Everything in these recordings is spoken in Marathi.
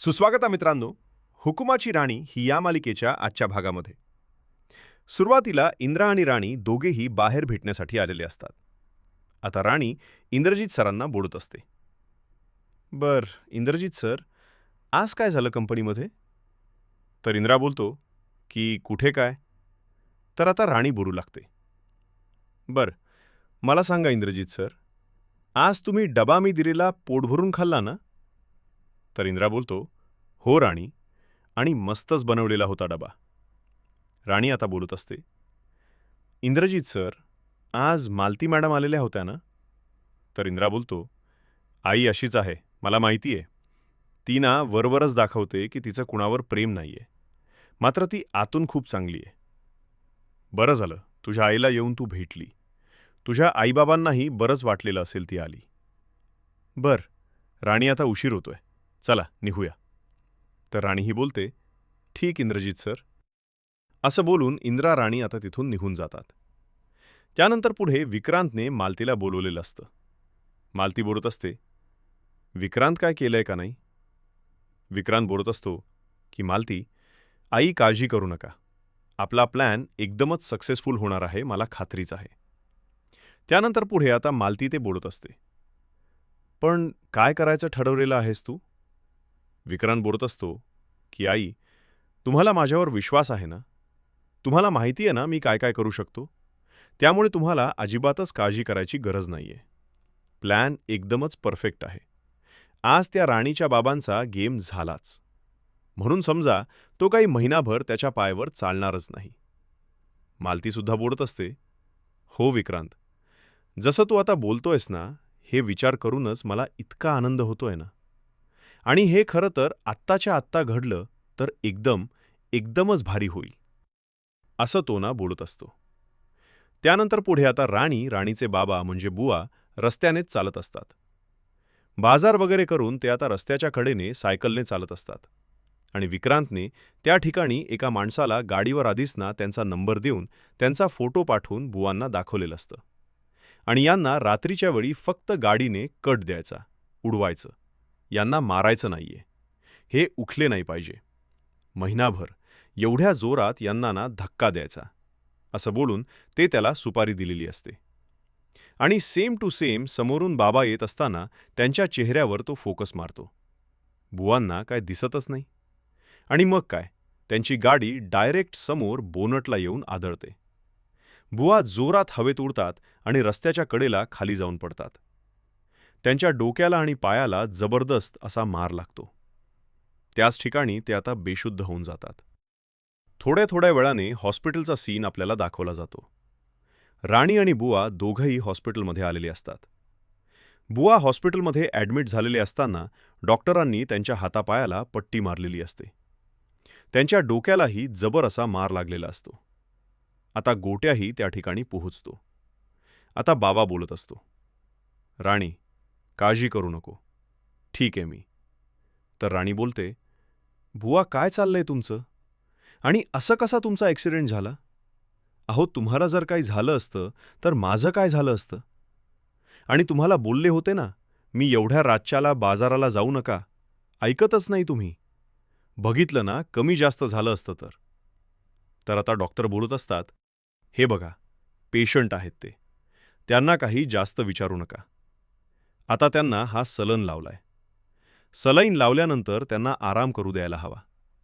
सुस्वागत मित्रांनो. हुकुमाची राणी ही या मालिकेच्या आजच्या भागामध्ये. सुरुवातीला इंद्रा आणि राणी दोघेही बाहेर भेटण्यासाठी आलेले असतात. आता राणी इंद्रजित सरांना बोलत असते. बर इंद्रजित सर आज काय झालं कंपनीमध्ये? तर इंद्रा बोलतो की कुठे काय? तर आता राणी बोलू लागते. बर मला सांगा इंद्रजित सर आज तुम्ही डबा मी दिलेला पोट भरून खाल्ला ना? तर इंद्रा बोलतो हो राणी. आणि मस्तच बनवलेला होता डबा. राणी आता बोलत असते इंद्रजीत सर आज मालती मॅडम आलेल्या होत्या ना? तर इंद्रा बोलतो आई अशीच आहे मला माहिती आहे. ती ना वरवरच दाखवते की तिचं कुणावर प्रेम नाही आहे मात्र ती आतून खूप चांगली आहे. बरं झालं तुझ्या आईला येऊन तू भेटली. तुझ्या आईबाबांनाही बरंच वाटलेलं असेल ती आली. बर. राणी आता उशीर होतोय. चला निघूया. तर राणीही बोलते ठीक इंद्रजित सर. असं बोलून इंद्रा राणी आता तिथून निघून जातात. त्यानंतर पुढे विक्रांतने मालतीला बोलवलेलं असतं. मालती बोलत असते विक्रांत काय केलंय का नाही? विक्रांत बोलत असतो की मालती आई काळजी करू नका. आपला प्लॅन एकदमच सक्सेसफुल होणार आहे मला खात्रीच आहे. त्यानंतर पुढे आता मालती ते बोलत असते पण काय करायचं ठरवलेलं आहेस तू? विक्रांत बोलत असतो की आई तुम्हाला माझ्यावर विश्वास आहे ना? तुम्हाला माहिती आहे ना मी काय काय करू शकतो? त्यामुळे तुम्हाला अजिबातच काळजी करायची गरज नाहीये. प्लॅन एकदमच परफेक्ट आहे. आज त्या राणीच्या बाबांचा गेम झालाच. म्हणून समजा तो काही महिनाभर त्याच्या पायावर चालणारच नाही. मालतीसुद्धा बोलत असते हो विक्रांत जसं तू आता बोलतोयस ना हे विचार करूनच मला इतका आनंद होतोय ना. आणि हे खरं तर आत्ताच्या आत्ता घडलं तर एकदम एकदमच भारी होईल असं तो ना बोलत असतो. त्यानंतर पुढे आता राणी राणीचे बाबा म्हणजे बुवा रस्त्यानेच चालत असतात. बाजार वगैरे करून ते आता रस्त्याच्या कडेने सायकलने चालत असतात आणि विक्रांतने त्या ठिकाणी एका माणसाला गाडीवर आधीच ना त्यांचा नंबर देऊन त्यांचा फोटो पाठवून बुवांना दाखवलेलं असतं. आणि यांना रात्रीच्या वेळी फक्त गाडीने कट द्यायचा उडवायचं. यांना मारायचं नाहीये. हे उखले नाही पाहिजे. महिनाभर एवढ्या जोरात यांना ना धक्का द्यायचा. असं बोलून ते त्याला सुपारी दिलेली असते. आणि सेम टू सेम समोरून बाबा येत असताना त्यांच्या चेहऱ्यावर तो फोकस मारतो. बुवांना काय दिसतच नाही. आणि मग काय? त्यांची गाडी डायरेक्ट समोर बोनटला येऊन आदळते. बुवा जोरात हवेत उडतात आणि रस्त्याच्या कडेला खाली जाऊन पडतात. त्यांच्या डोक्याला आणि पायाला जबरदस्त असा मार लागतो. त्याच ठिकाणी ते आता बेशुद्ध होऊन जातात. थोड्या थोड्या वेळाने हॉस्पिटलचा सीन आपल्याला दाखवला जातो. राणी आणि बुवा दोघंही हॉस्पिटलमध्ये आलेले असतात. बुवा हॉस्पिटलमध्ये ॲडमिट झालेले असताना डॉक्टरांनी त्यांच्या हातापायाला पट्टी मारलेली असते. त्यांच्या डोक्यालाही जबर असा मार लागलेला असतो. आता गोट्याही त्या ठिकाणी पोहोचतो. आता बाबा बोलत असतो. राणी काळजी करू नको. ठीक आहे मी. तर राणी बोलते बुवा काय चाललंय तुमचं? आणि असं कसा तुमचा ॲक्सिडेंट झाला? अहो तुम्हाला जर काही झालं असतं तर माझं काय झालं असतं? आणि तुम्हाला बोलले होते ना मी एवढ्या राज्याला बाजाराला जाऊ नका. ऐकतच नाही तुम्ही. बघितलं ना कमी जास्त झालं असतं तर. तर आता डॉक्टर बोलत असतात हे बघा पेशंट आहेत ते. त्यांना काही जास्त विचारू नका. आता त्यांना हा सलन लावलाय. सलाईन लावल्यानंतर त्यांना आराम करू द्यायला हवा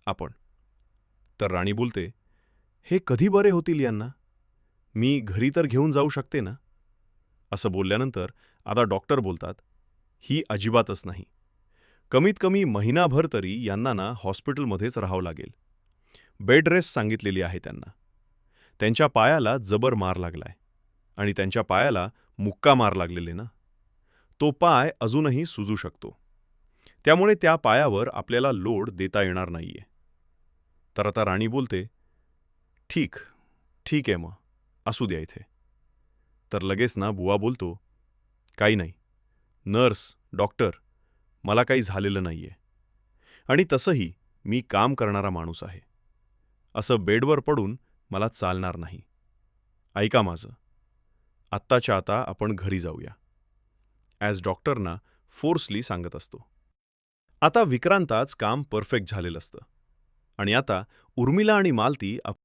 आपण. तर राणी बोलते हे कधी बरे होतील यांना? मी घरी तर घेऊन जाऊ शकते ना? असं बोलल्यानंतर आता डॉक्टर बोलतात ही अजिबातच नाही. कमीत कमी महिनाभर तरी यांना ना हॉस्पिटलमध्येच राहावं लागेल. बेड रेस्ट सांगितलेली आहे त्यांना. त्यांच्या पायाला जबर मार लागलाय आणि त्यांच्या पायाला मुक्का मार लागलेले ना? तो पाय अजूनही सुजू शकतो. त्यामुळे त्या पायावर आपल्याला लोड देता येणार नाहीये. तर आता राणी बोलते ठीक ठीक आहे मग असू द्या इथे. तर लगेच ना बुवा बोलतो काही नाही. नर्स डॉक्टर मला काही झालेलं नाहीये. आणि तसंही मी काम करणारा माणूस आहे. असं बेडवर पडून मला चालणार नाही. ऐका माझं. आत्ताच्या आता आपण घरी जाऊया. ॲज डॉक्टरना फोर्सली सांगत असतो. आता विक्रांताच काम परफेक्ट झालेलं असतं. आणि आता उर्मिला आणि मालती